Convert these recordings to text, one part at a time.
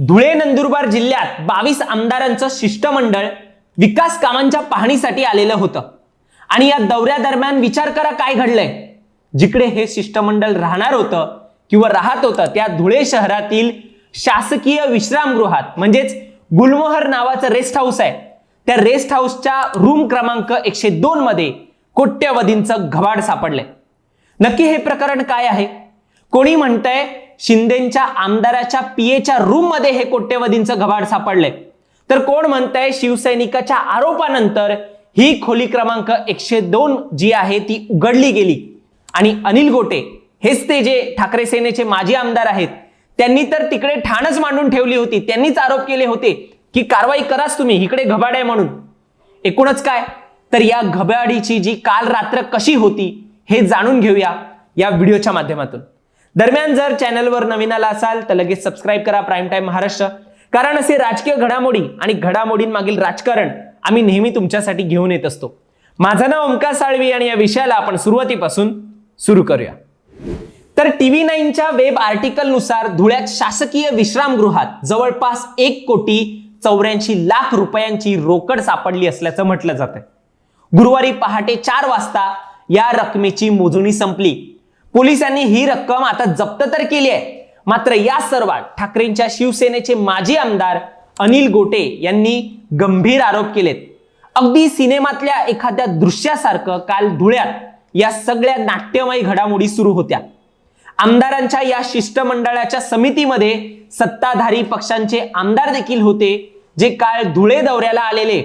धुळे नंदुरबार जिल्ह्यात बावीस आमदारांचं शिष्टमंडळ विकास कामांच्या पाहणीसाठी आलेलं होतं. आणि या दौऱ्यादरम्यान विचार करा काय घडलंय. जिकडे हे शिष्टमंडळ राहणार होतं किंवा राहत होतं त्या धुळे शहरातील शासकीय विश्रामगृहात म्हणजेच गुलमोहर नावाचं रेस्ट हाऊस आहे. त्या रेस्ट हाऊसच्या रूम क्रमांक एकशे दोन मध्ये कोट्यवधींचं घबाड सापडलंय. नक्की हे प्रकरण काय आहे? कोणी म्हणतंय शिंदेच्या आमदाराच्या पीएच्या रूममध्ये हे कोट्यवधींचं घबाड सापडलंय. तर कोण म्हणतंय शिवसैनिकाच्या आरोपानंतर ही खोली क्रमांक एकशे दोन जी आहे ती उघडली गेली. आणि अनिल गोटे हेच ते जे ठाकरे सेनेचे माजी आमदार आहेत त्यांनी तर तिकडे ठाणच मांडून ठेवली होती. त्यांनीच आरोप केले होते की कारवाई कराच तुम्ही इकडे घबाड आहे म्हणून. एकूणच काय? तर या घबाडीची जी काल रात्र कशी होती हे जाणून घेऊया या व्हिडिओच्या माध्यमातून. दरम्यान जर चॅनलवर नवीन आला असाल तर लगेच सबस्क्राईब करा प्राईम टाईम महाराष्ट्र. कारण असे राजकीय घडामोडी आणि घडामोडींमागील राजकारण आम्ही नेहमी तुमच्यासाठी घेऊन येत असतो. माझं नाव ओमका साळवी आणि या विषयाला आपण सुरुवातीपासून सुरू करूया. तर टीव्ही नाईनच्या वेब आर्टिकलनुसार धुळ्यात शासकीय विश्रामगृहात जवळपास एक कोटी चौऱ्याऐंशी लाख रुपयांची रोकड सापडली असल्याचं म्हटलं जात आहे गुरुवारी पहाटे चार वाजता या रकमेची मोजणी संपली. पोलिसांनी ही रक्कम आता जप्त तर केली आहे. मात्र या सर्वात ठाकरेंच्या शिवसेनेचे माजी आमदार अनिल गोटे यांनी गंभीर आरोप केलेत. अगदी सिनेमातल्या एखाद्या दृश्यासारखं काल धुळ्यात या सगळ्या नाट्यमय घडामोडी सुरू होत्या. आमदारांच्या या शिष्टमंडळाच्या समितीमध्ये सत्ताधारी पक्षांचे आमदार देखील होते जे काल धुळे दौऱ्याला आलेले.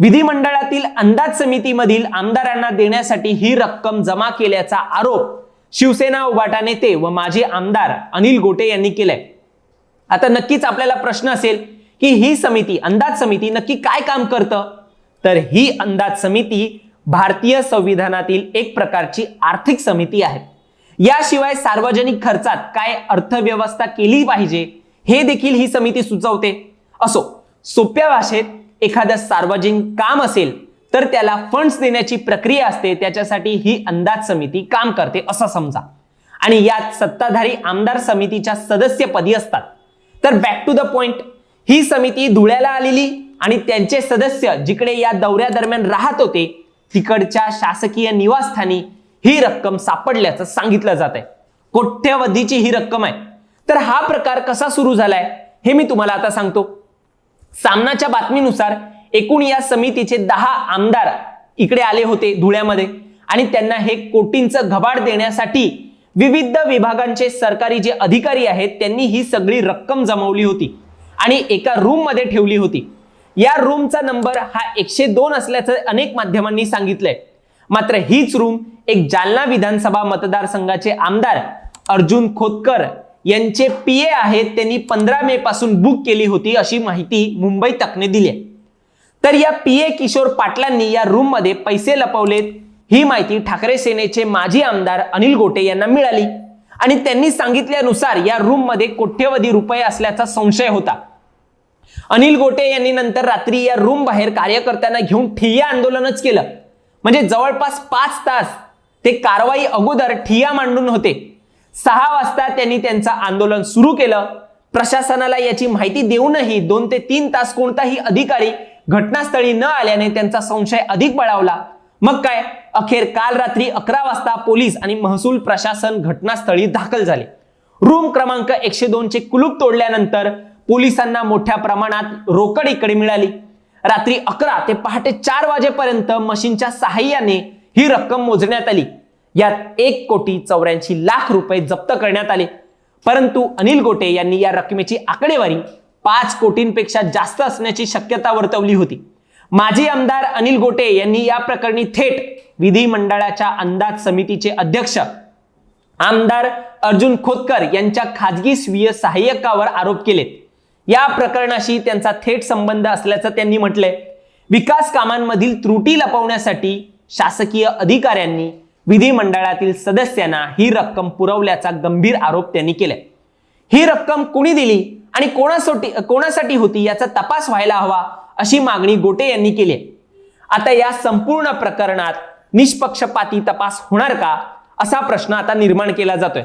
विधिमंडळातील अंदाज समितीमधील आमदारांना देण्यासाठी ही रक्कम जमा केल्याचा आरोप शिवसेना उभाटा नेते व माजी आमदार अनिल गोटे यांनी केलंय. आता नक्कीच आपल्याला प्रश्न असेल की ही समिती अंदाज समिती नक्की काय काम करतं? तर ही अंदाज समिती भारतीय संविधानातील एक प्रकारची आर्थिक समिती आहे. याशिवाय सार्वजनिक खर्चात काय अर्थव्यवस्था केली पाहिजे हे देखील ही समिती सुचवते. असो सोप्या भाषेत एखादं सार्वजनिक काम असेल तर त्याला फंड्स देण्याची प्रक्रिया असते त्याच्यासाठी ही अंदाज समिती काम करते असं समजा. आणि यात सत्ताधारी आमदार समितीच्या सदस्यपदी असतात. तर बॅक टू द पॉइंट ही समिती धुळ्याला आलेली आणि त्यांचे सदस्य जिकडे या दौऱ्यादरम्यान राहत होते तिकडच्या शासकीय निवासस्थानी ही रक्कम सापडल्याचं सांगितलं जात आहे कोट्यवधीची ही रक्कम आहे. तर हा प्रकार कसा सुरू झालाय हे मी तुम्हाला आता सांगतो. सामनाच्या बातमीनुसार एकूण या समितीचे दहा आमदार इकडे आले होते धुळ्यामध्ये. आणि त्यांना हे कोटींचं घबाड देण्यासाठी विविध विभागांचे सरकारी जे अधिकारी आहेत त्यांनी ही सगळी रक्कम जमवली होती. आणि एका रूममध्ये ठेवली होती. या रूमचा नंबर हा एकशे दोन असल्याचं अनेक माध्यमांनी सांगितलंय. मात्र हीच रूम एक जालना विधानसभा मतदारसंघाचे आमदार अर्जुन खोतकर यांचे पीए आहेत त्यांनी पंधरा मे पासून बुक केली होती अशी माहिती मुंबई तकने दिली आहे तर या पीए किशोर पाटलांनी या रूममध्ये पैसे लपवलेत. ही माहिती ठाकरे सेनेचे माजी आमदार अनिल गोटे यांना मिळाली. आणि त्यांनी सांगितल्यानुसार या रूममध्ये कोट्यवधी रुपये असल्याचा संशय होता. अनिल गोटे यांनी नंतर रात्री या रूम बाहेर कार्यकर्त्यांना घेऊन ठिय्या आंदोलनच केलं. म्हणजे जवळपास पाच तास ते कारवाई अगोदर ठिय्या मांडून होते. सहा वाजता त्यांनी त्यांचं आंदोलन सुरू केलं. प्रशासनाला याची माहिती देऊनही दोन ते तीन तास कोणताही अधिकारी घटनास्थळी न आल्याने त्यांचा संशय अधिक बळावला. मग काय? अखेर काल रात्री अकरा वाजता पोलीस आणि महसूल प्रशासन घटनास्थळी दाखल झाले. रूम क्रमांक एकशे दोनचे कुलूप तोडल्यानंतर पोलिसांना मोठ्या प्रमाणात रोकड इकडे मिळाली. रात्री अकरा ते पहाटे चार वाजेपर्यंत मशीनच्या सहाय्याने ही रक्कम मोजण्यात आली. यात एक कोटी चौऱ्याऐंशी लाख रुपये जप्त करण्यात आले. परंतु अनिल गोटे यांनी या रकमेची आकडेवारी पाच कोटींपेक्षा जास्त असण्याची शक्यता वर्तवली होती. माजी आमदार अनिल गोटे यांनी या प्रकरणी थेट विधिमंडळाच्या अंदाज समितीचे अध्यक्ष आमदार अर्जुन खोतकर यांच्या खाजगी स्वीय सहाय्यकावर आरोप केलेत. या प्रकरणाशी त्यांचा थेट संबंध असल्याचं त्यांनी म्हटलंय. विकास कामांमधील त्रुटी लपवण्यासाठी शासकीय अधिकाऱ्यांनी विधिमंडळातील सदस्यांना ही रक्कम पुरवल्याचा गंभीर आरोप त्यांनी केलाय. ही रक्कम कुणी दिली? आणि कोणासाठी कोणासाठी होती याचा तपास व्हायला हवा अशी मागणी गोटे यांनी केली आहे. आता या संपूर्ण प्रकरणात निष्पक्षपाती तपास होणार का असा प्रश्न आता निर्माण केला जातोय.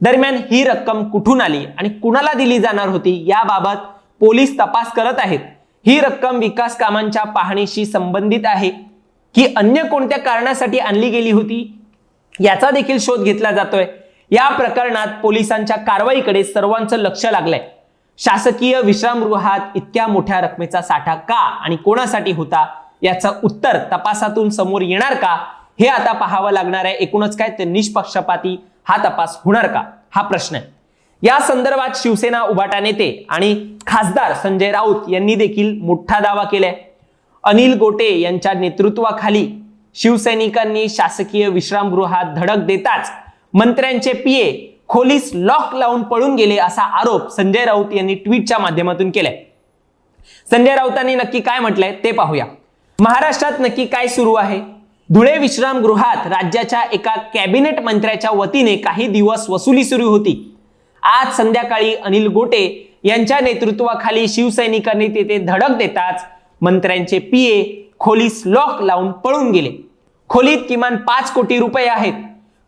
दरम्यान ही रक्कम कुठून आली आणि कुणाला दिली जाणार होती याबाबत पोलीस तपास करत आहेत. ही रक्कम विकास कामांच्या पाहणीशी संबंधित आहे की अन्य कोणत्या कारणासाठी आणली गेली होती याचा देखील शोध घेतला जातोय. या प्रकरणात पोलिसांच्या कारवाईकडे सर्वांचं लक्ष लागलंय. शासकीय विश्रामगृहात इतक्या मोठ्या रकमेचा साठा का आणि कोणासाठी होता? याचं उत्तर तपासातून समोर येणार का? हे आता पाहावं लागणार आहे. एकूणच काय ते निष्पक्षपाती हा तपास होणार का? हा प्रश्न आहे. या संदर्भात शिवसेना उभाटा नेते आणि खासदार संजय राऊत यांनी देखील मोठा दावा केलाय. अनिल गोटे यांच्या नेतृत्वाखाली शिवसैनिकांनी शासकीय विश्रामगृहात धडक देताच मंत्र्यांचे पीए खोलीस लॉक लावून पळून गेले असा आरोप संजय राऊत यांनी ट्विटच्या माध्यमातून केलाय. संजय राऊतांनी नक्की काय म्हटलंय ते पाहूया. महाराष्ट्रात नक्की काय सुरू आहे? धुळे विश्रामगृहात राज्याच्या एका कॅबिनेट मंत्र्याच्या वतीने काही दिवस वसुली सुरू होती. आज संध्याकाळी अनिल गोटे यांच्या नेतृत्वाखाली शिवसैनिकांनी तेथे धडक देताच मंत्र्यांचे पीए खोलीस लॉक लावून पळून गेले. खोलीत किमान पाच कोटी रुपये आहेत.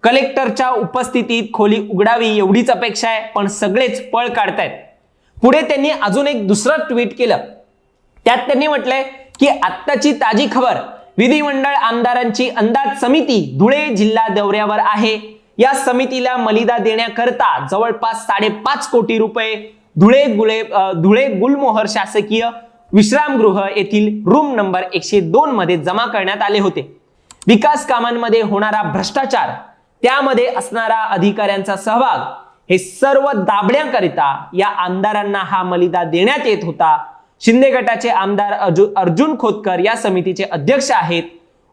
कलेक्टरच्या उपस्थितीत खोली उघडावी एवढीच अपेक्षा आहे पण सगळेच पळ काढतायत. पुढे त्यांनी अजून एक दुसरं ट्विट केलं. त्यात त्यांनी म्हटलंय की आत्ताची ताजी खबर विधिमंडळ आमदारांची अंदाज समिती धुळे जिल्हा दौऱ्यावर आहे. या समितीला मलिदा देण्याकरता जवळपास साडेपाच कोटी रुपये धुळे गुळे धुळे गुलमोहर शासकीय विश्रामगृह येथील रूम नंबर एकशे दोन मध्ये जमा करण्यात आले होते. विकास कामांमध्ये होणारा भ्रष्टाचार त्यामध्ये असणारा अधिकाऱ्यांचा सहभाग हे सर्व दाबण्याकरिता या आमदारांना हा मलिदा देण्यात येत होता. शिंदे गटाचे आमदार अर्जुन खोतकर या समितीचे अध्यक्ष आहेत.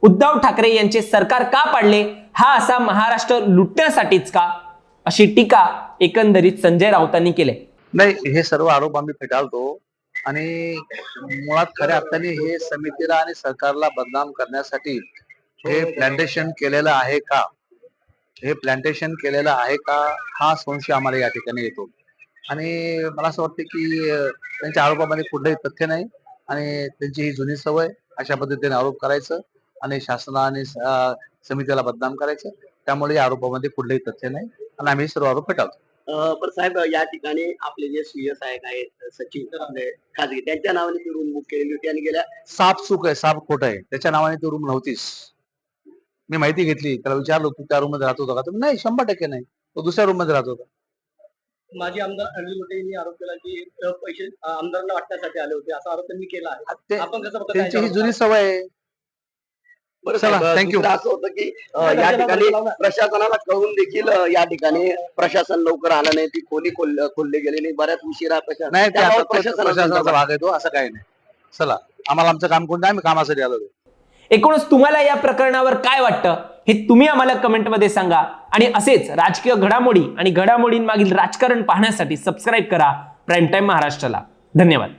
उद्धव ठाकरे यांचे सरकार का पाडले? हा असा महाराष्ट्र लुटण्यासाठीच का? अशी टीका एकंदरीत संजय राऊतांनी केले. नाही हे सर्व आरोप आम्ही फेटाळतो आणि मुळात खऱ्या अर्थाने हे समितीला आणि सरकारला बदनाम करण्यासाठी हे प्लांटेशन केलेलं आहे का? हे प्लांटेशन केलेलं आहे का? हा संशय आम्हाला या ठिकाणी येतो. आणि मला असं वाटतं की त्यांच्या आरोपामध्ये कुठलंही तथ्य नाही आणि त्यांची ही जुनी सवय अशा पद्धतीने आरोप करायचं आणि शासनाने समितीला बदनाम करायचं. त्यामुळे या आरोपामध्ये कुठलंही तथ्य नाही आणि आम्ही सर्व आरोप फेटाळतो. पण साहेब या ठिकाणी आपले जे सीए साहेब आहेत सचिन आपले खाजगी त्यांच्या नावाने ती रूम बुक केलेली होती आणि गेल्या साप चूक आहे साप खोट आहे. त्याच्या नावाने ती रूम नव्हतीच. मी माहिती घेतली. त्याला विचारलो तू त्या रूममध्ये राहत होता का? तर नाही शंभर टक्के नाही. तो दुसऱ्या रूममध्ये राहत होता. माजी आमदार अनिल गोटे यांनी आरोप केला की पैसे आमदारांना वाटण्यासाठी आले होते असा आरोप त्यांनी केला आहे. आपण कसं बघता त्यांची ही? जुनी सवय आहे. दुसरं असं होतं की या ठिकाणी प्रशासनाला कळून देखील या ठिकाणी प्रशासन लवकर आलं नाही. ती खोली खोल- खोलली गेली नाही. बऱ्याच उशिरा प्रशासन नाही प्रशासनाचा भाग आहे. तो असं काही नाही. चला आम्हाला आमचं काम कोणतं? आम्ही कामासाठी आलो एकूणच तुम्हाला या प्रकरणावर काय वाटतं हे तुम्ही आम्हाला कमेंटमध्ये सांगा. आणि असेच राजकीय घडामोडी आणि घडामोडींमागील राजकारण पाहण्यासाठी सबस्क्राईब करा. प्राईम टाईम महाराष्ट्राला. धन्यवाद.